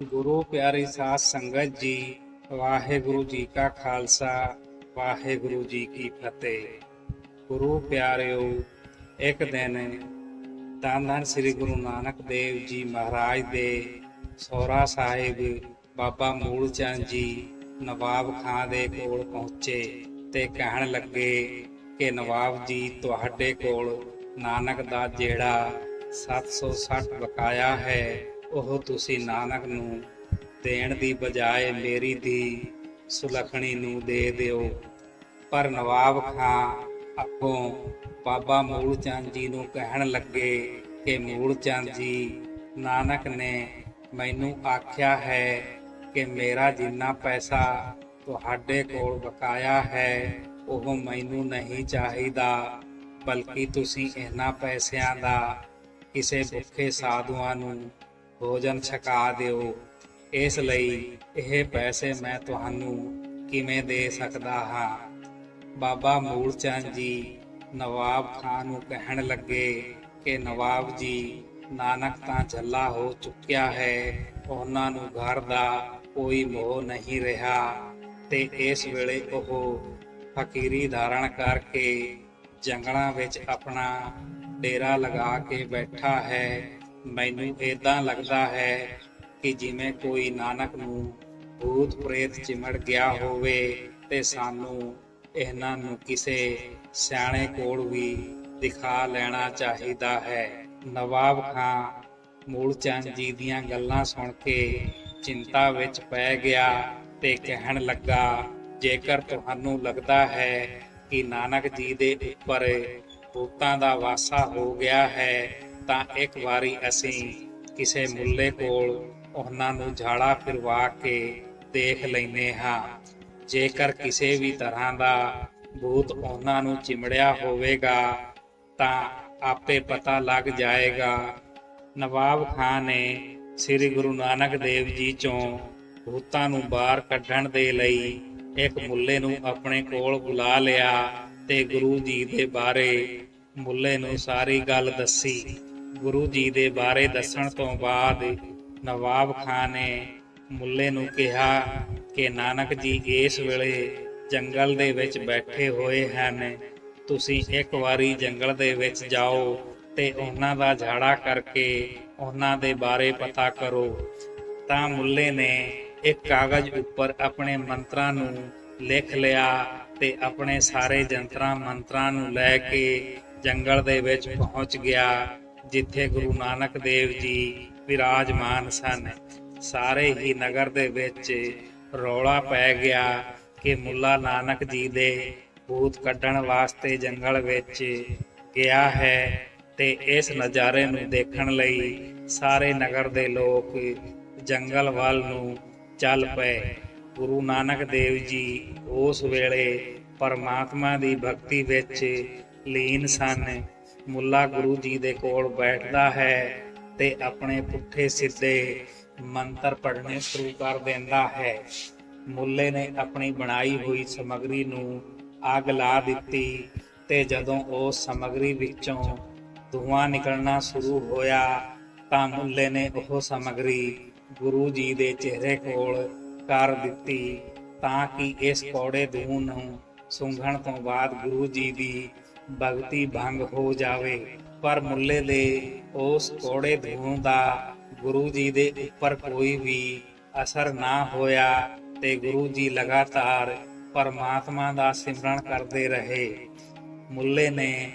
ਗੁਰੂ ਪਿਆਰੀ ਸਾਧ ਸੰਗਤ ਜੀ, ਵਾਹਿਗੁਰੂ ਜੀ ਕਾ ਖਾਲਸਾ, ਵਾਹਿਗੁਰੂ ਜੀ ਕੀ ਫਤਿਹ। ਗੁਰੂ ਪਿਆਰਿਓ, ਇੱਕ ਦਿਨ ਧੰਨ ਧੰਨ ਸ੍ਰੀ ਗੁਰੂ ਨਾਨਕ ਦੇਵ ਜੀ ਮਹਾਰਾਜ ਦੇ ਸੋਹਰਾ ਸਾਹਿਬ ਬਾਬਾ ਮੂਲ ਚੰਦ ਜੀ ਨਵਾਬ ਖਾਂ ਦੇ ਕੋਲ ਪਹੁੰਚੇ ਤੇ ਕਹਿਣ ਲੱਗੇ ਕਿ ਨਵਾਬ ਜੀ, ਤੁਹਾਡੇ ਕੋਲ ਨਾਨਕ ਦਾ ਜਿਹੜਾ 760 ਬਕਾਇਆ ਹੈ ਉਹ ਤੁਸੀਂ ਨਾਨਕ ਨੂੰ ਦੇਣ ਦੀ ਬਜਾਏ ਮੇਰੀ ਦੀ ਸੁਲਖਣੀ ਨੂੰ ਦੇ ਦਿਓ। ਪਰ ਨਵਾਬ ਖਾਂ ਅੱਗੋਂ ਬਾਬਾ ਮੂਲ ਚੰਦ ਜੀ ਨੂੰ ਕਹਿਣ ਲੱਗੇ ਕਿ ਮੂਲ ਚੰਦ ਜੀ, ਨਾਨਕ ਨੇ ਮੈਨੂੰ ਆਖਿਆ ਹੈ ਕਿ ਮੇਰਾ ਜਿੰਨਾ ਪੈਸਾ ਤੁਹਾਡੇ ਕੋਲ ਬਕਾਇਆ ਹੈ, ਉਹ ਮੈਨੂੰ ਨਹੀਂ ਚਾਹੀਦਾ, ਬਲਕਿ ਤੁਸੀਂ ਇਹਨਾਂ ਪੈਸਿਆਂ ਦਾ ਕਿਸੇ ਭੁੱਖੇ ਸਾਧੂਆਂ ਨੂੰ ਭੋਜਨ ਛਕਾ ਦਿਓ। ਇਸ ਲਈ ਇਹ ਪੈਸੇ ਮੈਂ ਤੁਹਾਨੂੰ ਕਿਵੇਂ ਦੇ ਸਕਦਾ ਹਾਂ? ਬਾਬਾ ਮੂਲ ਚੰਦ ਜੀ ਨਵਾਬ ਖਾਨ ਨੂੰ ਕਹਿਣ ਲੱਗੇ ਕਿ ਨਵਾਬ ਜੀ, ਨਾਨਕ ਤਾਂ ਝੱਲਾ ਹੋ ਚੁੱਕਿਆ ਹੈ, ਉਹਨਾਂ ਨੂੰ ਘਰ ਦਾ ਕੋਈ ਮੋਹ ਨਹੀਂ ਰਿਹਾ। ਤੇ ਇਸ ਵੇਲੇ ਉਹ ਫਕੀਰੀ ਧਾਰਨ ਕਰਕੇ ਜੰਗਲਾਂ ਵਿੱਚ ਆਪਣਾ ਡੇਰਾ ਲਗਾ ਕੇ ਬੈਠਾ ਹੈ। ਮੈਨੂੰ ਇਦਾਂ ਲੱਗਦਾ ਹੈ ਕਿ ਜਿਵੇਂ ਕੋਈ ਨਾਨਕ ਨੂੰ ਭੂਤ ਪ੍ਰੇਤ ਚਿਮੜ ਗਿਆ ਹੋਵੇ ਤੇ ਸਾਨੂੰ ਇਹਨਾਂ ਨੂੰ ਕਿਸੇ ਸਿਆਣੇ ਕੋਲ ਵੀ ਦਿਖਾ ਲੈਣਾ ਚਾਹੀਦਾ ਹੈ। ਨਵਾਬ ਖਾਂ ਮੂਲ ਜੀ ਦੀਆਂ ਗੱਲਾਂ ਸੁਣ ਕੇ ਚਿੰਤਾ ਵਿੱਚ ਪੈ ਗਿਆ ਤੇ ਕਹਿਣ ਲੱਗਾ, ਜੇਕਰ ਤੁਹਾਨੂੰ ਲੱਗਦਾ ਹੈ ਕਿ ਨਾਨਕ ਜੀ ਦੇ ਉੱਪਰ ਭੂਤਾਂ ਦਾ ਵਾਸਾ ਹੋ ਗਿਆ ਹੈ ਤਾਂ ਇੱਕ ਵਾਰੀ ਅਸੀਂ ਕਿਸੇ ਮੁੱਲੇ ਕੋਲ ਉਹਨਾਂ ਨੂੰ ਝਾੜਾ ਫਿਰਵਾ ਕੇ ਦੇਖ ਲੈਨੇ ਹਾਂ। ਜੇਕਰ ਕਿਸੇ ਵੀ ਤਰ੍ਹਾਂ ਦਾ ਭੂਤ ਉਹਨਾਂ ਨੂੰ ਚਿਮੜਿਆ ਹੋਵੇਗਾ, ਤਾਂ ਆਪੇ ਪਤਾ ਲੱਗ ਜਾਏਗਾ। ਨਵਾਬ ਖਾਨ ਨੇ ਸ੍ਰੀ ਗੁਰੂ ਨਾਨਕ ਦੇਵ ਜੀ ਚੋਂ ਭੂਤਾਂ ਨੂੰ ਬਾਹਰ ਕੱਢਣ ਦੇ ਲਈ ਇੱਕ ਮੁੱਲੇ ਨੂੰ ਆਪਣੇ ਕੋਲ ਬੁਲਾ ਲਿਆ ਤੇ ਗੁਰੂ ਜੀ ਦੇ ਬਾਰੇ ਮੁੱਲੇ ਨੂੰ ਸਾਰੀ ਗੱਲ ਦੱਸੀ। ਗੁਰੂ ਜੀ ਦੇ ਬਾਰੇ ਦੱਸਣ ਤੋਂ ਬਾਅਦ ਨਵਾਬ ਖਾਨ ਨੇ ਮੁੱਲੇ ਨੂੰ ਕਿਹਾ ਕਿ ਨਾਨਕ ਜੀ ਇਸ ਵੇਲੇ ਜੰਗਲ ਦੇ ਵਿੱਚ ਬੈਠੇ ਹੋਏ ਹਨ। ਤੁਸੀਂ ਇੱਕ ਵਾਰੀ ਜੰਗਲ ਦੇ ਵਿੱਚ ਜਾਓ ਤੇ ਉਹਨਾਂ ਦਾ ਝਾੜਾ ਕਰਕੇ ਉਹਨਾਂ ਦੇ ਬਾਰੇ ਪਤਾ ਕਰੋ। ਤਾਂ ਮੁੱਲੇ ਨੇ ਇੱਕ ਕਾਗਜ਼ ਉੱਪਰ ਆਪਣੇ ਮੰਤਰਾਂ ਨੂੰ ਲਿਖ ਲਿਆ ਤੇ ਆਪਣੇ ਸਾਰੇ ਜੰਤਰਾਂ ਮੰਤਰਾਂ ਨੂੰ ਲੈ ਕੇ ਜੰਗਲ ਦੇ ਵਿੱਚ ਪਹੁੰਚ ਗਿਆ। ਜਿੱਥੇ ਗੁਰੂ ਨਾਨਕ ਦੇਵ ਜੀ ਵਿਰਾਜਮਾਨ ਸਨ, ਸਾਰੇ ਹੀ ਨਗਰ ਦੇ ਵਿੱਚ ਰੌਲਾ ਪੈ ਗਿਆ ਕਿ ਮੁੱਲਾ ਨਾਨਕ ਜੀ ਦੇ ਭੂਤ ਕੱਢਣ ਵਾਸਤੇ ਜੰਗਲ ਵਿੱਚ ਗਿਆ ਹੈ ਤੇ ਇਸ ਨਜ਼ਾਰੇ ਨੂੰ ਦੇਖਣ ਲਈ ਸਾਰੇ ਨਗਰ ਦੇ ਲੋਕ ਜੰਗਲ ਵੱਲ ਨੂੰ ਚੱਲ ਪਏ। ਗੁਰੂ ਨਾਨਕ ਦੇਵ ਜੀ ਉਸ ਵੇਲੇ ਪਰਮਾਤਮਾ ਦੀ ਭਗਤੀ ਵਿੱਚ ਲੀਨ ਸਨ। ਮੁੱਲਾ ਗੁਰੂ ਜੀ ਦੇ ਕੋਲ ਬੈਠਦਾ ਹੈ ਤੇ ਆਪਣੇ ਪੁੱਠੇ ਸਿੱਧੇ ਮੰਤਰ ਪੜ੍ਹਨੇ ਸ਼ੁਰੂ ਕਰ ਦਿੰਦਾ ਹੈ। ਮੁੱਲੇ ਨੇ ਆਪਣੀ ਬਣਾਈ ਹੋਈ ਸਮਗਰੀ ਨੂੰ ਅੱਗ ਲਾ ਦਿੱਤੀ ਤੇ ਜਦੋਂ ਉਸ ਸਮਗਰੀ ਵਿੱਚੋਂ ਧੂਆਂ ਨਿਕਲਣਾ ਸ਼ੁਰੂ ਹੋਇਆ ਤਾਂ ਮੁੱਲੇ ਨੇ ਉਹ ਸਮਗਰੀ ਗੁਰੂ ਜੀ ਦੇ ਚਿਹਰੇ ਕੋਲ ਕਰ ਦਿੱਤੀ ਤਾਂ ਕਿ ਇਸ ਕੌੜੇ ਧੂੰ ਨੂੰ ਸੁੰਘਣ ਤੋਂ ਬਾਅਦ ਗੁਰੂ ਜੀ ਦੀ ਭਗਤੀ ਭੰਗ ਹੋ ਜਾਵੇ, ਪਰ ਮੁੱਲੇ ਦੇ ਉਸ ਕੌੜੇ ਧੂੰ ਦਾ ਗੁਰੂ ਜੀ ਦੇ ਉੱਪਰ ਕੋਈ ਵੀ ਅਸਰ ਨਾ ਹੋਇਆ ਤੇ ਗੁਰੂ ਜੀ ਲਗਾਤਾਰ ਪਰਮਾਤਮਾ ਦਾ ਸਿਮਰਨ ਕਰਦੇ ਰਹੇ। ਮੁੱਲੇ ਨੇ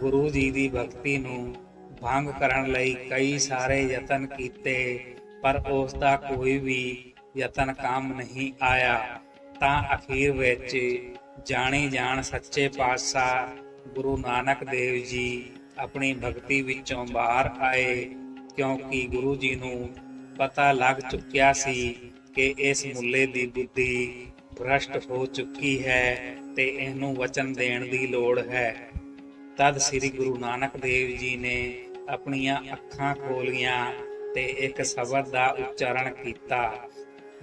ਗੁਰੂ ਜੀ ਦੀ ਭਗਤੀ ਨੂੰ ਭੰਗ ਕਰਨ ਲਈ ਕਈ ਸਾਰੇ ਯਤਨ ਕੀਤੇ, ਪਰ ਉਸ ਦਾ ਕੋਈ ਵੀ ਯਤਨ ਕੰਮ ਨਹੀਂ ਆਇਆ। ਤਾਂ ਅਖੀਰ ਵਿੱਚ ਜਾਣੀ ਜਾਣ ਸੱਚੇ ਪਾਤਸ਼ਾਹ ਗੁਰੂ ਨਾਨਕ ਦੇਵ ਜੀ ਆਪਣੀ ਭਗਤੀ ਵਿੱਚੋਂ ਬਾਹਰ ਆਏ, ਕਿਉਂਕਿ ਗੁਰੂ ਜੀ ਨੂੰ ਪਤਾ ਲੱਗ ਚੁੱਕਿਆ ਸੀ ਕਿ ਇਸ ਮੁੱਲੇ ਦੀ ਬੁੱਧੀ ਭ੍ਰਸ਼ਟ ਹੋ ਚੁੱਕੀ ਹੈ ਤੇ ਇਹਨੂੰ ਵਚਨ ਦੇਣ ਦੀ ਲੋੜ ਹੈ। ਤਦ ਸ੍ਰੀ ਗੁਰੂ ਨਾਨਕ ਦੇਵ ਜੀ ਨੇ ਆਪਣੀਆਂ ਅੱਖਾਂ ਖੋਲੀਆਂ ਤੇ ਇੱਕ ਸ਼ਬਦ ਦਾ ਉਚਾਰਨ ਕੀਤਾ।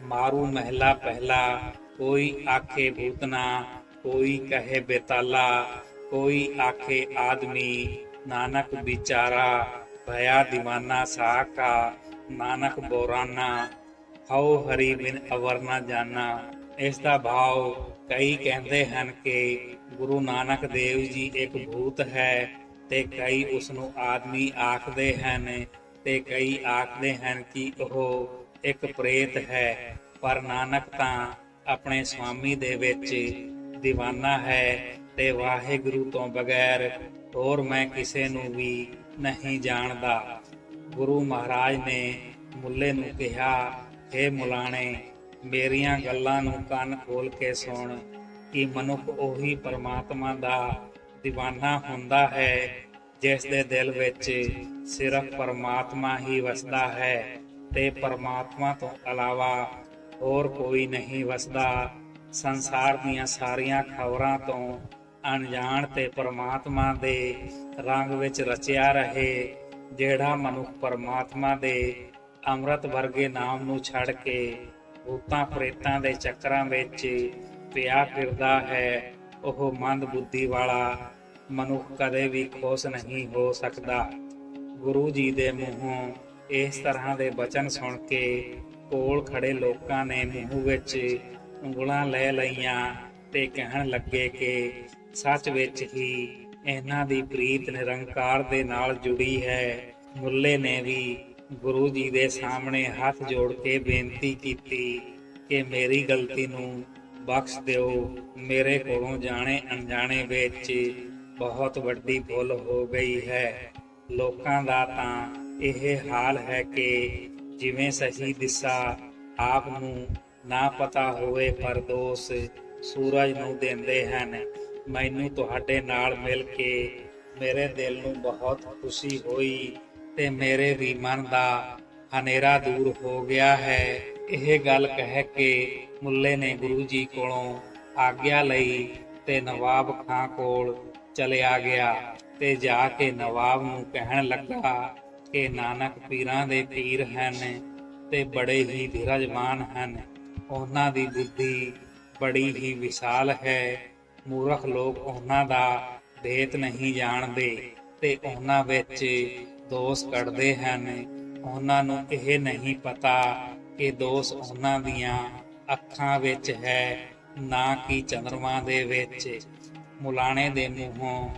ਮਾਰੂ ਮਹਿਲਾ ਪਹਿਲਾ, ਕੋਈ ਆਖੇ ਭੂਤਨਾ, ਕੋਈ ਕਹੇ ਬੇਤਾਲਾ ਕੋਈ ਆਖੇ ਆਦਮੀ, ਨਾਨਕ ਵਿਚਾਰਾ, ਭਇਆ ਦੀਵਾਨਾ ਸਾਕਾ, ਨਾਨਕ ਬੋਰਾਨਾ, ਹਉ ਹਰੀ ਬਿਨ ਅਵਰ ਨਾ ਜਾਣਾ ਇਸ ਦਾ ਭਾਵ ਕਈ ਕਹਿੰਦੇ ਹਨ ਕਿ ਗੁਰੂ ਨਾਨਕ ਦੇਵ ਜੀ ਇੱਕ ਭੂਤ ਹੈ ਤੇ ਕਈ ਉਸ ਨੂੰ ਆਦਮੀ ਆਖਦੇ ਹਨ ਤੇ ਕਈ ਆਖਦੇ ਹਨ ਕਿ ਉਹ ਇੱਕ ਪ੍ਰੇਤ ਹੈ। ਪਰ ਨਾਨਕ ਤਾਂ ਆਪਣੇ ਸਵਾਮੀ ਦੇ ਵਿੱਚ دیਵਾਨਾ ਹੈ ਤੇ ਵਾਹਿਗੁਰੂ ਤੋਂ ਬਗੈਰ ਹੋਰ ਮੈਂ ਕਿਸੇ ਨੂੰ ਵੀ ਨਹੀਂ ਜਾਣਦਾ। ਗੁਰੂ ਮਹਾਰਾਜ ਨੇ ਮੁੱਲੇ ਨੂੰ ਕਿਹਾ हे ਮੁਲਾਣੇ, ਮੇਰੀਆਂ ਗੱਲਾਂ ਨੂੰ ਕੰਨ ਖੋਲ ਕੇ ਸੁਣ ਕਿ ਮਨੁੱਖ ਉਹੀ ਪਰਮਾਤਮਾ ਦਾ دیਵਾਨਾ ਹੁੰਦਾ ਹੈ, ਜਿਸ ਦੇ ਦਿਲ ਵਿੱਚ ਸਿਰਫ ਪਰਮਾਤਮਾ ਹੀ ਵਸਦਾ ਹੈ ਤੇ ਪਰਮਾਤਮਾ ਤੋਂ ਇਲਾਵਾ ਹੋਰ ਕੋਈ ਨਹੀਂ ਵਸਦਾ। ਸੰਸਾਰ ਦੀਆਂ ਸਾਰੀਆਂ ਖਬਰਾਂ ਤੋਂ ਅਣਜਾਣ ਤੇ ਪਰਮਾਤਮਾ ਦੇ ਰੰਗ ਵਿੱਚ ਰਚਿਆ ਰਹੇ, ਜਿਹੜਾ ਮਨੁੱਖ ਪਰਮਾਤਮਾ ਦੇ ਅੰਮ੍ਰਿਤ ਵਰਗੇ ਨਾਮ ਨੂੰ ਛੱਡ ਕੇ ਭੂਤਾਂ, ਪ੍ਰੇਤਾਂ ਦੇ ਚੱਕਰਾਂ ਵਿੱਚ ਪਿਆ ਫਿਰਦਾ ਹੈ, ਉਹ ਮੰਦ ਬੁੱਧੀ ਵਾਲਾ ਮਨੁੱਖ ਕਦੇ ਵੀ ਖੁਸ਼ ਨਹੀਂ ਹੋ ਸਕਦਾ। ਗੁਰੂ ਜੀ ਦੇ ਮੂੰਹੋਂ ਇਸ ਤਰ੍ਹਾਂ ਦੇ ਬਚਨ ਸੁਣ ਕੇ ਕੋਲ ਖੜੇ ਲੋਕਾਂ ਨੇ ਮੂੰਹ ਵਿੱਚ ਉਂਗਲਾਂ ਲੈ ਲਈਆਂ ਤੇ ਕਹਿਣ ਲੱਗੇ ਕਿ ਸੱਚ ਵਿੱਚ ਹੀ ਇਹਨਾਂ ਦੀ ਪ੍ਰੀਤ ਨਿਰੰਕਾਰ ਦੇ ਨਾਲ ਜੁੜੀ ਹੈ। ਮੁੱਲੇ ਨੇ ਵੀ ਗੁਰੂ ਜੀ ਦੇ ਸਾਹਮਣੇ ਹੱਥ ਜੋੜ ਕੇ ਬੇਨਤੀ ਕੀਤੀ ਕਿ ਮੇਰੀ ਗਲਤੀ ਨੂੰ ਬਖਸ਼ ਦਿਓ। ਮੇਰੇ ਕੋਲੋਂ ਜਾਣੇ ਅਣਜਾਣੇ ਵਿੱਚ ਬਹੁਤ ਵੱਡੀ ਭੁੱਲ ਹੋ ਗਈ ਹੈ। ਲੋਕਾਂ ਦਾ ਤਾਂ ਇਹ ਹਾਲ ਹੈ ਕਿ ਜਿਵੇਂ ਸਹੀ ਦਿਸ਼ਾ ਆਪ ਨੂੰ ਨਾ ਪਤਾ ਹੋਵੇ, ਪਰ ਦੋਸ ਸੂਰਜ ਨੂੰ ਦਿੰਦੇ ਹਨ। ਮੈਨੂੰ ਤੁਹਾਡੇ ਨਾਲ ਮਿਲ ਕੇ ਮੇਰੇ ਦਿਲ ਨੂੰ ਬਹੁਤ ਖੁਸ਼ੀ ਹੋਈ ਤੇ ਮੇਰੇ ਵੀ ਮਨ ਦਾ ਹਨੇਰਾ ਦੂਰ ਹੋ ਗਿਆ ਹੈ। ਇਹ ਗੱਲ ਕਹਿ ਕੇ ਮੁੱਲੇ ਨੇ ਗੁਰੂ ਜੀ ਕੋਲੋਂ ਆਗਿਆ ਲਈ ਤੇ ਨਵਾਬ ਖਾਂ ਕੋਲ ਚਲਿਆ ਗਿਆ ਤੇ ਜਾ ਕੇ ਨਵਾਬ ਨੂੰ ਕਹਿਣ ਲੱਗਾ ਕਿ ਨਾਨਕ ਪੀਰਾਂ ਦੇ ਪੀਰ ਹਨ ਤੇ ਬੜੇ ਹੀ ਧੀਰਜਵਾਨ ਹਨ। ਉਹਨਾਂ ਦੀ ਬੁੱਧੀ ਬੜੀ ਹੀ ਵਿਸ਼ਾਲ ਹੈ। ਮੂਰਖ ਲੋਕ ਉਹਨਾਂ ਦਾ ਭੇਤ ਨਹੀਂ ਜਾਣਦੇ ਤੇ ਉਹਨਾਂ ਵਿੱਚ ਦੋਸ਼ ਕੱਢਦੇ ਹਨ। ਉਹਨਾਂ ਨੂੰ ਇਹ ਨਹੀਂ ਪਤਾ ਕਿ ਦੋਸ਼ ਉਹਨਾਂ ਦੀਆਂ ਅੱਖਾਂ ਵਿੱਚ ਹੈ, ਨਾ ਕਿ ਚੰਦਰਮਾ ਦੇ ਵਿੱਚ। ਮੁਲਾਣੇ ਦੇ ਮੂੰਹੋਂ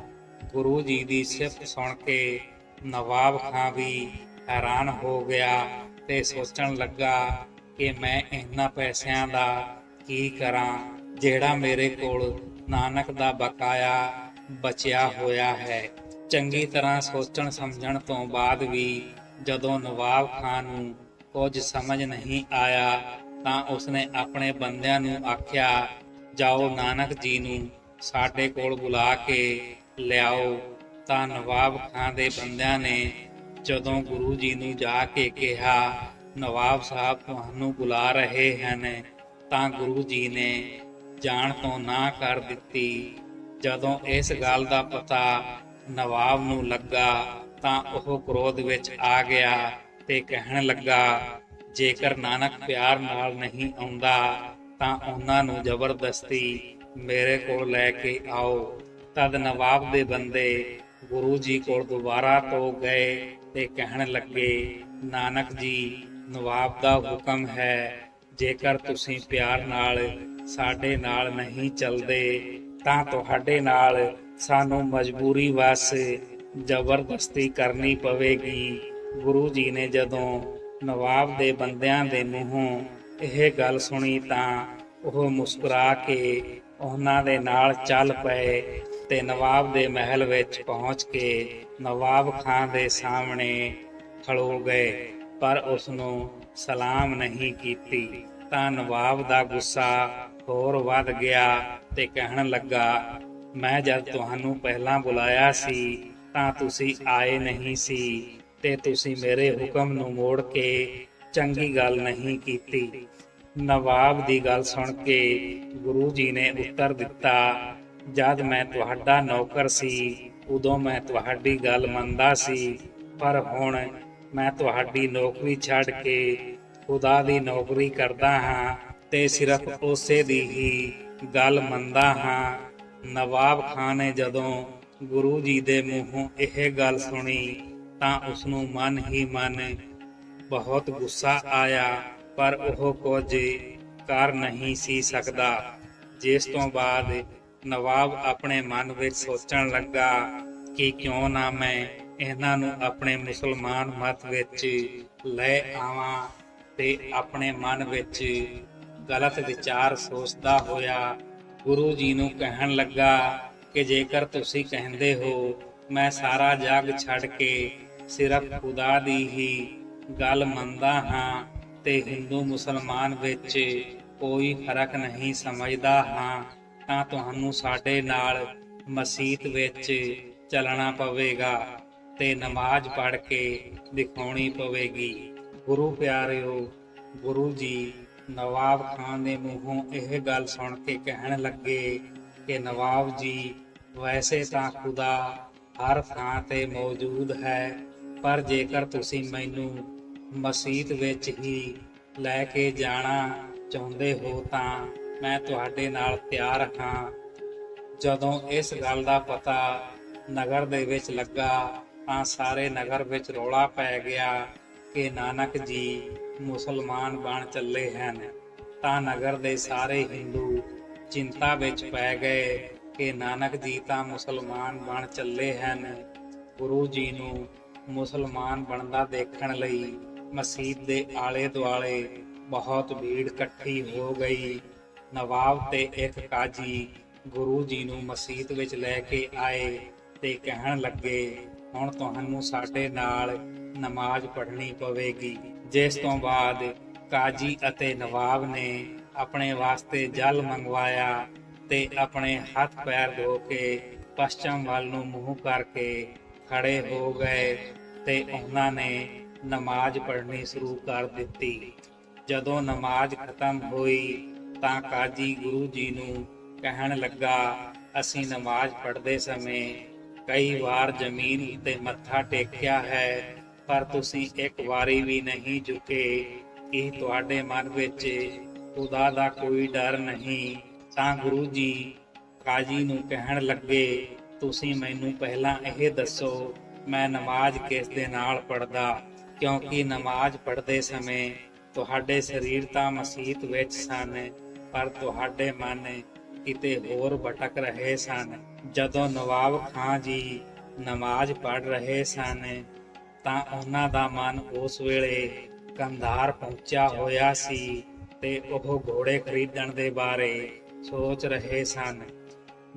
ਗੁਰੂ ਜੀ ਦੀ ਸਿਫਤ ਸੁਣ ਕੇ ਨਵਾਬ ਖਾਂ ਵੀ ਹੈਰਾਨ ਹੋ ਗਿਆ ਤੇ ਸੋਚਣ ਲੱਗਾ ਕਿ ਮੈਂ ਇਹਨਾਂ ਪੈਸਿਆਂ ਦਾ ਕੀ ਕਰਾਂ, ਜਿਹੜਾ ਮੇਰੇ ਕੋਲ ਨਾਨਕ ਦਾ ਬਕਾਇਆ ਬਚਿਆ ਹੋਇਆ ਹੈ। ਚੰਗੀ ਤਰ੍ਹਾਂ ਸੋਚਣ ਸਮਝਣ ਤੋਂ ਬਾਅਦ ਵੀ ਜਦੋਂ ਨਵਾਬ ਖਾਨ ਨੂੰ ਕੁਝ ਸਮਝ ਨਹੀਂ ਆਇਆ, ਤਾਂ ਉਸਨੇ ਆਪਣੇ ਬੰਦਿਆਂ ਨੂੰ ਆਖਿਆ, ਜਾਓ ਨਾਨਕ ਜੀ ਨੂੰ ਸਾਡੇ ਕੋਲ ਬੁਲਾ ਕੇ ਲਿਆਓ। ਤਾਂ ਨਵਾਬ ਖਾਨ ਦੇ ਬੰਦਿਆਂ ਨੇ ਜਦੋਂ ਗੁਰੂ ਜੀ ਨੂੰ ਜਾ ਕੇ ਕਿਹਾ, ਨਵਾਬ ਸਾਹਿਬ, ਤੁਹਾਨੂੰ ਬੁਲਾ ਰਹੇ ਹਨ, ਤਾਂ ਗੁਰੂ ਜੀ ਨੇ ਜਾਣ ਤੋਂ ਨਾ ਕਰ ਦਿੱਤੀ। ਜਦੋਂ ਇਸ ਗੱਲ ਦਾ ਪਤਾ ਨਵਾਬ ਨੂੰ ਲੱਗਾ, ਤਾਂ ਉਹ ਕ੍ਰੋਧ ਵਿੱਚ ਆ ਗਿਆ ਤੇ ਕਹਿਣ ਲੱਗਾ, ਜੇਕਰ ਨਾਨਕ ਪਿਆਰ ਨਾਲ ਨਹੀਂ ਆਉਂਦਾ, ਤਾਂ ਉਹਨਾਂ ਨੂੰ ਜ਼ਬਰਦਸਤੀ ਮੇਰੇ ਕੋਲ ਲੈ ਕੇ ਆਓ। ਤਦ ਨਵਾਬ ਦੇ ਬੰਦੇ ਗੁਰੂ ਜੀ ਕੋਲ ਦੁਬਾਰਾ ਤੋਂ ਗਏ ਤੇ ਕਹਿਣ ਲੱਗੇ, ਨਾਨਕ ਜੀ, ਨਵਾਬ ਦਾ ਹੁਕਮ ਹੈ, ਜੇਕਰ ਤੁਸੀਂ ਪਿਆਰ ਨਾਲ ਸਾਡੇ ਨਾਲ ਨਹੀਂ ਚੱਲਦੇ, ਤਾਂ ਤੁਹਾਡੇ ਨਾਲ ਸਾਨੂੰ ਮਜਬੂਰੀ ਵਸ ਜ਼ਬਰਦਸਤੀ ਕਰਨੀ ਪਵੇਗੀ। ਗੁਰੂ ਜੀ ਨੇ ਜਦੋਂ ਨਵਾਬ ਦੇ ਬੰਦਿਆਂ ਦੇ ਮੂੰਹੋਂ ਇਹ ਗੱਲ ਸੁਣੀ ਤਾਂ ਉਹ ਮੁਸਕਰਾ ਕੇ ਉਹਨਾਂ ਦੇ ਨਾਲ ਚੱਲ ਪਏ ਤੇ ਨਵਾਬ ਦੇ ਮਹਿਲ ਵਿੱਚ ਪਹੁੰਚ ਕੇ ਨਵਾਬ ਖਾਨ ਦੇ ਸਾਹਮਣੇ ਖੜੋ ਗਏ, ਪਰ ਉਸ ਨੂੰ ਸਲਾਮ ਨਹੀਂ ਕੀਤੀ। ਤਾਂ ਨਵਾਬ ਦਾ ਗੁੱਸਾ ਹੋਰ ਵੱਧ ਗਿਆ ਤੇ ਕਹਿਣ ਲੱਗਾ, ਮੈਂ ਜਦ ਤੁਹਾਨੂੰ ਪਹਿਲਾਂ ਬੁਲਾਇਆ ਸੀ, ਤਾਂ ਤੁਸੀਂ ਆਏ ਨਹੀਂ ਸੀ ਤੇ ਤੁਸੀਂ ਮੇਰੇ ਹੁਕਮ ਨੂੰ ਮੋੜ ਕੇ ਚੰਗੀ ਗੱਲ ਨਹੀਂ ਕੀਤੀ। ਨਵਾਬ ਦੀ ਗੱਲ ਸੁਣ ਕੇ ਗੁਰੂ ਜੀ ਨੇ ਉੱਤਰ ਦਿੱਤਾ, ਜਦ ਮੈਂ ਤੁਹਾਡਾ ਨੌਕਰ ਸੀ, ਉਦੋਂ ਮੈਂ ਤੁਹਾਡੀ ਗੱਲ ਮੰਨਦਾ ਸੀ, ਪਰ ਹੁਣ ਮੈਂ ਤੁਹਾਡੀ ਨੌਕਰੀ ਛੱਡ ਕੇ ਖੁਦਾ ਦੀ ਨੌਕਰੀ ਕਰਦਾ ਹਾਂ ਤੇ ਸਿਰਫ ਉਸੇ ਦੀ ਹੀ ਗੱਲ ਮੰਨਦਾ ਹਾਂ। ਨਵਾਬ ਖਾਨ ਨੇ ਜਦੋਂ ਗੁਰੂ ਜੀ ਦੇ ਮੂੰਹੋਂ ਇਹ ਗੱਲ ਸੁਣੀ ਤਾਂ ਉਸ ਨੂੰ ਮਨ ਹੀ ਮਨ ਬਹੁਤ ਗੁੱਸਾ ਆਇਆ, ਪਰ ਉਹ ਕੁਝ ਕਰ ਨਹੀਂ ਸੀ ਸਕਦਾ। ਜਿਸ ਤੋਂ ਬਾਅਦ ਨਵਾਬ ਆਪਣੇ ਮਨ ਵਿੱਚ ਸੋਚਣ ਲੱਗਾ ਕਿ ਕਿਉਂ ਨਾ ਮੈਂ ਇਹਨਾਂ ਨੂੰ ਆਪਣੇ ਮੁਸਲਮਾਨ ਮਤ ਵਿੱਚ ਲੈ ਆਵਾਂ ਤੇ ਆਪਣੇ ਮਨ ਵਿੱਚ ਗਲਤ ਵਿਚਾਰ ਸੋਚਦਾ ਹੋਇਆ ਗੁਰੂ ਜੀ ਨੂੰ ਕਹਿਣ ਲੱਗਾ ਕਿ ਜੇਕਰ ਤੁਸੀਂ ਕਹਿੰਦੇ ਹੋ, ਮੈਂ ਸਾਰਾ ਜੱਗ ਛੱਡ ਕੇ ਸਿਰਫ ਖੁਦਾ ਦੀ ਹੀ ਗੱਲ ਮੰਨਦਾ ਹਾਂ ਤੇ ਹਿੰਦੂ ਮੁਸਲਮਾਨ ਵਿੱਚ ਕੋਈ ਫ਼ਰਕ ਨਹੀਂ ਸਮਝਦਾ ਹਾਂ, ਤਾਂ ਤੁਹਾਨੂੰ ਸਾਡੇ ਨਾਲ ਮਸਜਿਦ ਵਿੱਚ ਚੱਲਣਾ ਪਵੇਗਾ ਤੇ ਨਮਾਜ਼ ਪੜ੍ਹ ਕੇ ਦਿਖਾਉਣੀ ਪਵੇਗੀ। ਗੁਰੂ ਪਿਆਰਿਓ, ਗੁਰੂ ਜੀ ਨਵਾਬ ਖਾਨ ਦੇ ਮੂੰਹੋਂ ਇਹ ਗੱਲ ਸੁਣ ਕੇ ਕਹਿਣ ਲੱਗੇ ਕਿ ਨਵਾਬ ਜੀ, ਵੈਸੇ ਤਾਂ ਖੁਦਾ ਹਰ ਥਾਂ ਤੇ ਮੌਜੂਦ ਹੈ, ਪਰ ਜੇਕਰ ਤੁਸੀਂ ਮੈਨੂੰ ਮਸਜਿਦ ਵਿੱਚ ਹੀ ਲੈ ਕੇ ਜਾਣਾ ਚਾਹੁੰਦੇ ਹੋ ਤਾਂ ਮੈਂ ਤੁਹਾਡੇ ਨਾਲ ਤਿਆਰ ਹਾਂ। ਜਦੋਂ ਇਸ ਗੱਲ ਦਾ ਪਤਾ ਨਗਰ ਦੇ ਵਿੱਚ ਲੱਗਾ ਤਾਂ ਸਾਰੇ ਨਗਰ ਵਿੱਚ ਰੌਲਾ ਪੈ ਗਿਆ ਕਿ ਨਾਨਕ ਜੀ ਮੁਸਲਮਾਨ ਬਣ ਚੱਲੇ ਹਨ। ਤਾਂ ਨਗਰ ਦੇ ਸਾਰੇ ਹਿੰਦੂ ਚਿੰਤਾ ਵਿੱਚ ਪੈ ਗਏ ਕਿ ਨਾਨਕ ਜੀ ਤਾਂ ਮੁਸਲਮਾਨ ਬਣ ਚੱਲੇ ਹਨ। ਗੁਰੂ ਜੀ ਨੂੰ ਮੁਸਲਮਾਨ ਬਣਦਾ ਦੇਖਣ ਲਈ ਮਸਜਿਦ ਦੇ ਆਲੇ ਦੁਆਲੇ ਬਹੁਤ ਭੀੜ ਇਕੱਠੀ ਹੋ ਗਈ। ਨਵਾਬ ਤੇ ਇੱਕ ਕਾਜੀ ਗੁਰੂ ਜੀ ਨੂੰ ਮਸਜਿਦ ਵਿੱਚ ਲੈ ਕੇ ਆਏ ਤੇ ਕਹਿਣ ਲੱਗੇ, ਹੁਣ ਤੁਹਾਨੂੰ ਸਾਡੇ ਨਾਲ ਨਮਾਜ਼ ਪੜ੍ਹਨੀ ਪਵੇਗੀ। ਜਿਸ ਤੋਂ ਬਾਅਦ ਕਾਜੀ ਅਤੇ ਨਵਾਬ ਨੇ ਆਪਣੇ ਵਾਸਤੇ ਜਲ ਮੰਗਵਾਇਆ ਤੇ ਆਪਣੇ ਹੱਥ ਪੈਰ ਧੋ ਕੇ ਪਛਮ ਵੱਲ ਨੂੰ ਮੂੰਹ ਕਰਕੇ ਖੜੇ ਹੋ ਗਏ ਤੇ ਉਹਨਾਂ ਨੇ ਨਮਾਜ਼ ਪੜ੍ਹਨੀ ਸ਼ੁਰੂ ਕਰ ਦਿੱਤੀ। ਜਦੋਂ ਨਮਾਜ਼ ਖਤਮ ਹੋਈ ਤਾਂ ਕਾਜੀ ਗੁਰੂ ਜੀ ਨੂੰ ਕਹਿਣ ਲੱਗਾ, ਅਸੀਂ ਨਮਾਜ਼ ਪੜ੍ਹਦੇ ਸਮੇਂ ਕਈ ਵਾਰ ਜ਼ਮੀਨ ਉੱਤੇ ਮੱਥਾ ਟੇਕਿਆ ਹੈ ਪਰ ਤੁਸੀਂ ਇੱਕ ਵਾਰੀ ਵੀ ਨਹੀਂ ਝੁਕੇ ਕਿ ਤੁਹਾਡੇ ਮਨ ਵਿੱਚ ਖੁਦਾ ਦਾ ਕੋਈ ਡਰ ਨਹੀਂ। ਤਾਂ ਗੁਰੂ ਜੀ ਕਾਜੀ ਨੂੰ ਕਹਿਣ ਲੱਗੇ, ਤੁਸੀਂ ਮੈਨੂੰ ਪਹਿਲਾਂ ਇਹ ਦੱਸੋ, ਮੈਂ ਨਮਾਜ਼ ਕਿਸ ਦੇ ਨਾਲ ਪੜਦਾ ਕਿਉਂਕਿ ਨਮਾਜ਼ ਪੜ੍ਹਦੇ ਸਮੇਂ ਤੁਹਾਡੇ ਸਰੀਰ ਤਾਂ ਮਸੀਤ ਵਿੱਚ ਸਨ, ਪਰ ਤੁਹਾਡੇ ਮਨ ਕਿਤੇ ਹੋਰ ਭਟਕ ਰਹੇ ਸਨ। ਜਦੋਂ ਨਵਾਬ ਖਾਨ ਜੀ ਨਮਾਜ਼ ਪੜ੍ਹ ਰਹੇ ਸਨ ਤਾਂ ਉਹਨਾਂ ਦਾ ਮਨ ਉਸ ਵੇਲੇ ਕੰਧਾਰ ਪਹੁੰਚਿਆ ਹੋਇਆ ਸੀ ਤੇ ਉਹ ਘੋੜੇ ਖਰੀਦਣ ਦੇ ਬਾਰੇ ਸੋਚ ਰਹੇ ਸਨ।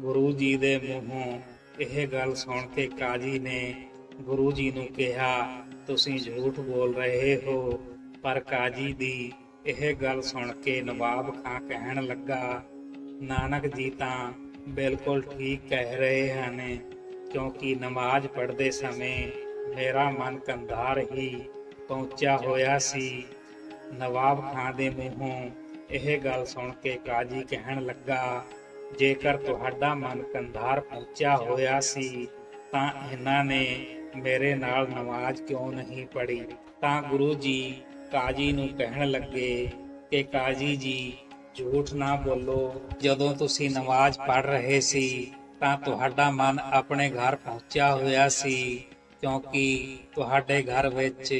ਗੁਰੂ ਜੀ ਦੇ ਮੂੰਹੋਂ ਇਹ ਗੱਲ ਸੁਣ ਕੇ ਕਾਜੀ ਨੇ ਗੁਰੂ ਜੀ ਨੂੰ ਕਿਹਾ, ਤੁਸੀਂ ਝੂਠ ਬੋਲ ਰਹੇ ਹੋ। ਪਰ ਕਾਜੀ ਦੀ ਇਹ ਗੱਲ ਸੁਣ ਕੇ ਨਵਾਬ ਖਾਂ ਕਹਿਣ ਲੱਗਾ, ਨਾਨਕ ਜੀ ਤਾਂ ਬਿਲਕੁਲ ਠੀਕ ਕਹਿ ਰਹੇ ਹਨ, ਕਿਉਂਕਿ ਨਮਾਜ਼ ਪੜ੍ਹਦੇ ਸਮੇਂ ਮੇਰਾ ਮਨ ਕੰਧਾਰ ਹੀ ਪਹੁੰਚਿਆ ਹੋਇਆ ਸੀ। ਨਵਾਬ ਖਾਂ ਦੇ ਮੂੰਹੋਂ ਇਹ ਗੱਲ ਸੁਣ ਕੇ ਕਾਜੀ ਕਹਿਣ ਲੱਗਾ, ਜੇਕਰ ਤੁਹਾਡਾ ਮਨ ਕੰਧਾਰ ਪਹੁੰਚਿਆ ਹੋਇਆ ਸੀ, ਤਾਂ ਇਹਨਾਂ ਨੇ ਮੇਰੇ ਨਾਲ ਨਮਾਜ਼ ਕਿਉਂ ਨਹੀਂ ਪੜ੍ਹੀ? ਤਾਂ ਗੁਰੂ ਜੀ ਕਾਜੀ ਨੂੰ ਕਹਿਣ ਲੱਗੇ ਕਿ ਕਾਜੀ ਜੀ, ਝੂਠ ਨਾ ਬੋਲੋ। ਜਦੋਂ ਤੁਸੀਂ ਨਮਾਜ਼ ਪੜ੍ਹ ਰਹੇ ਸੀ, ਤਾਂ ਤੁਹਾਡਾ ਮਨ ਆਪਣੇ ਘਰ ਪਹੁੰਚਿਆ ਹੋਇਆ ਸੀ। ਕਿਉਂਕਿ ਤੁਹਾਡੇ ਘਰ ਵਿੱਚ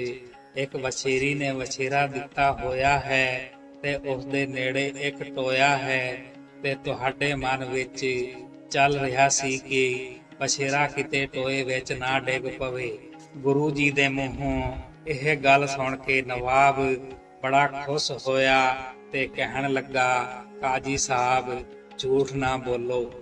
ਇੱਕ ਵਛੇਰੀ ਨੇ ਵਛੇਰਾ ਦਿੱਤਾ ਹੋਇਆ ਹੈ ਤੇ ਉਸ ਦੇ ਨੇੜੇ ਇੱਕ ਟੋਇਆ ਹੈ ਤੇ ਤੁਹਾਡੇ ਮਨ ਵਿੱਚ ਚੱਲ ਰਿਹਾ ਸੀ ਕਿ ਵਛੇਰਾ ਕਿਤੇ ਟੋਏ ਵਿੱਚ ਨਾ ਡਿੱਗ ਪਵੇ। ਗੁਰੂ ਜੀ ਦੇ ਮੂੰਹੋਂ ਇਹ ਗੱਲ ਸੁਣ ਕੇ ਨਵਾਬ ਬੜਾ ਖੁਸ਼ ਹੋਇਆ ਤੇ ਕਹਿਣ ਲੱਗਾ, ਕਾਜੀ ਸਾਹਿਬ, ਝੂਠ ਨਾ ਬੋਲੋ।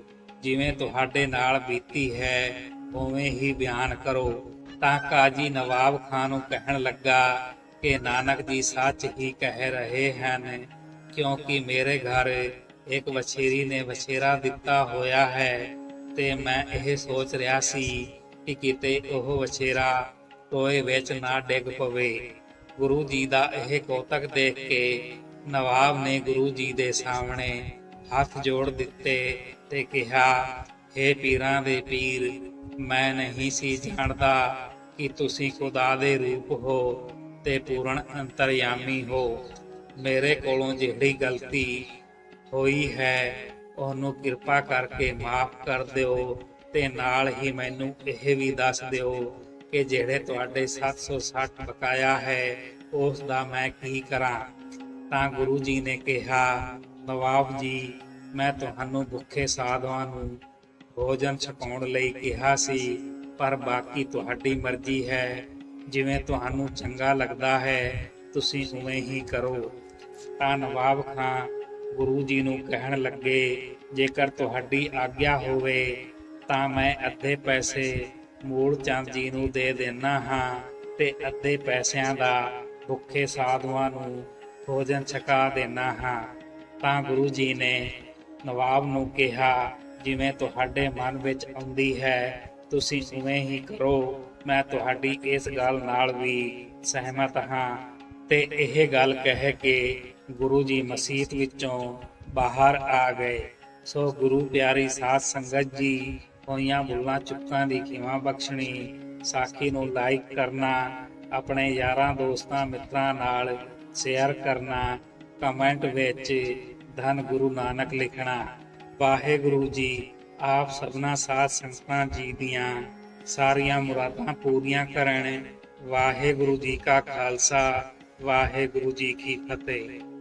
ਜਿਵੇਂ ਤੁਹਾਡੇ ਨਾਲ ਬੀਤੀ ਹੈ ਉਵੇਂ ਹੀ ਬਿਆਨ ਕਰੋ, ਤਾਂ ਕਾਜੀ ਨਵਾਬ ਖਾਨ ਨੂੰ ਕਹਿਣ ਲੱਗਾ ਕਿ ਨਾਨਕ ਜੀ ਸੱਚ ਹੀ ਕਹਿ ਰਹੇ ਹਨ, ਕਿਉਂਕਿ ਮੇਰੇ ਘਰ ਇੱਕ ਵਛੇਰੀ ਨੇ ਵਛੇਰਾ ਦਿੱਤਾ ਹੋਇਆ ਹੈ, ਤੇ ਮੈਂ ਇਹ ਸੋਚ ਰਿਹਾ ਸੀ ਕਿ ਕਿਤੇ ਉਹ ਵਛੇਰਾ ਟੋਏ ਵਿੱਚ ਨਾ ਡਿੱਗ ਪਵੇ। ਗੁਰੂ ਜੀ ਦਾ ਇਹ ਕੋਤਕ ਦੇਖ ਕੇ ਨਵਾਬ ਨੇ ਗੁਰੂ ਜੀ ਦੇ ਸਾਹਮਣੇ ਹੱਥ ਜੋੜ ਦਿੱਤੇ ਤੇ ਕਿਹਾ हे ਪੀਰਾਂ ਦੇ ਪੀਰ ਮੈਂ ਨਹੀਂ ਸੀ ਜਾਣਦਾ ਕਿ ਤੁਸੀਂ ਖੁਦਾ ਦੇ ਰੂਪ ਹੋ ਤੇ ਪੂਰਨ ਅੰਤਰਯਾਮੀ ਹੋ। ਮੇਰੇ ਕੋਲੋਂ ਜਿਹੜੀ ਗਲਤੀ ਹੋਈ ਹੈ, ਉਹਨੂੰ ਕਿਰਪਾ ਕਰਕੇ ਮਾਫ ਕਰ ਦਿਓ ਤੇ ਨਾਲ ਹੀ ਮੈਨੂੰ ਇਹ ਵੀ ਦੱਸ ਦਿਓ ਕਿ ਜਿਹੜੇ ਤੁਹਾਡੇ 760 ਬਕਾਇਆ ਹੈ, ਉਸ ਦਾ ਮੈਂ ਕੀ ਕਰਾਂ? ਤਾਂ ਗੁਰੂ ਜੀ ਨੇ ਕਿਹਾ, ਨਵਾਬ ਜੀ, ਮੈਂ ਤੁਹਾਨੂੰ ਭੁੱਖੇ ਸਾਧੂਆਂ ਨੂੰ ਭੋਜਨ ਛਕਾਉਣ ਲਈ ਕਿਹਾ ਸੀ, ਪਰ ਬਾਕੀ ਤੁਹਾਡੀ ਮਰਜ਼ੀ ਹੈ। ਜਿਵੇਂ ਤੁਹਾਨੂੰ ਚੰਗਾ ਲੱਗਦਾ ਹੈ, ਤੁਸੀਂ ਉਵੇਂ ਹੀ ਕਰੋ। ਤਾਂ ਨਵਾਬ ਖਾਂ ਗੁਰੂ ਜੀ ਨੂੰ ਕਹਿਣ ਲੱਗੇ, ਜੇਕਰ ਤੁਹਾਡੀ ਆਗਿਆ ਹੋਵੇ, ਤਾਂ ਮੈਂ ਅੱਧੇ ਪੈਸੇ ਮੂਲ ਚੰਦ ਜੀ ਨੂੰ ਦੇ ਦੇਣਾ ਹਾਂ ਤੇ ਅੱਧੇ ਪੈਸਿਆਂ ਦਾ ਭੁੱਖੇ ਸਾਧੂਆਂ ਨੂੰ ਭੋਜਨ ਛਕਾ ਦੇਣਾ ਹਾਂ। ਤਾਂ ਗੁਰੂ ਜੀ ਨੇ ਨਵਾਬ ਨੂੰ ਕਿਹਾ ਜਿਵੇਂ ਤੁਹਾਡੇ ਮਨ ਵਿੱਚ ਆਉਂਦੀ ਹੈ, ਤੁਸੀਂ ਉਵੇਂ ਹੀ ਕਰੋ। ਮੈਂ ਤੁਹਾਡੀ ਇਸ ਗੱਲ ਨਾਲ ਵੀ ਸਹਿਮਤ ਹਾਂ। ਤੇ ਇਹ ਗੱਲ ਕਹਿ ਕੇ ਗੁਰੂ ਜੀ ਮਸੀਤ ਵਿੱਚੋਂ ਬਾਹਰ ਆ ਗਏ। ਸੋ ਗੁਰੂ ਪਿਆਰੀ ਸਾਧ ਸੰਗਤ ਜੀ, ਹੋਈਆਂ ਭੁੱਲਾਂ ਚੁੱਕਾਂ ਦੀ ਖਿਮਾ ਬਖਸ਼ਣੀ, ਸਾਖੀ ਨੂੰ ਲਾਈਕ ਕਰਨਾ, ਆਪਣੇ ਯਾਰਾਂ ਦੋਸਤਾਂ ਮਿੱਤਰਾਂ ਨਾਲ ਸ਼ੇਅਰ ਕਰਨਾ ਕਮੈਂਟ ਵਿੱਚ ਧੰਨ ਗੁਰੂ ਨਾਨਕ ਲਿਖਣਾ। ਵਾਹਿਗੁਰੂ ਜੀ, ਆਪ ਸਭਨਾ ਸਾਧ ਸੰਗਤਾਂ ਜੀ ਦੀਆਂ ਸਾਰੀਆਂ ਮੁਰਾਦਾਂ ਪੂਰੀਆਂ ਕਰਨ ਵਾਹਿਗੁਰੂ ਜੀ ਕਾ ਖਾਲਸਾ, ਵਾਹਿਗੁਰੂ ਜੀ ਕੀ ਫਤਿਹ।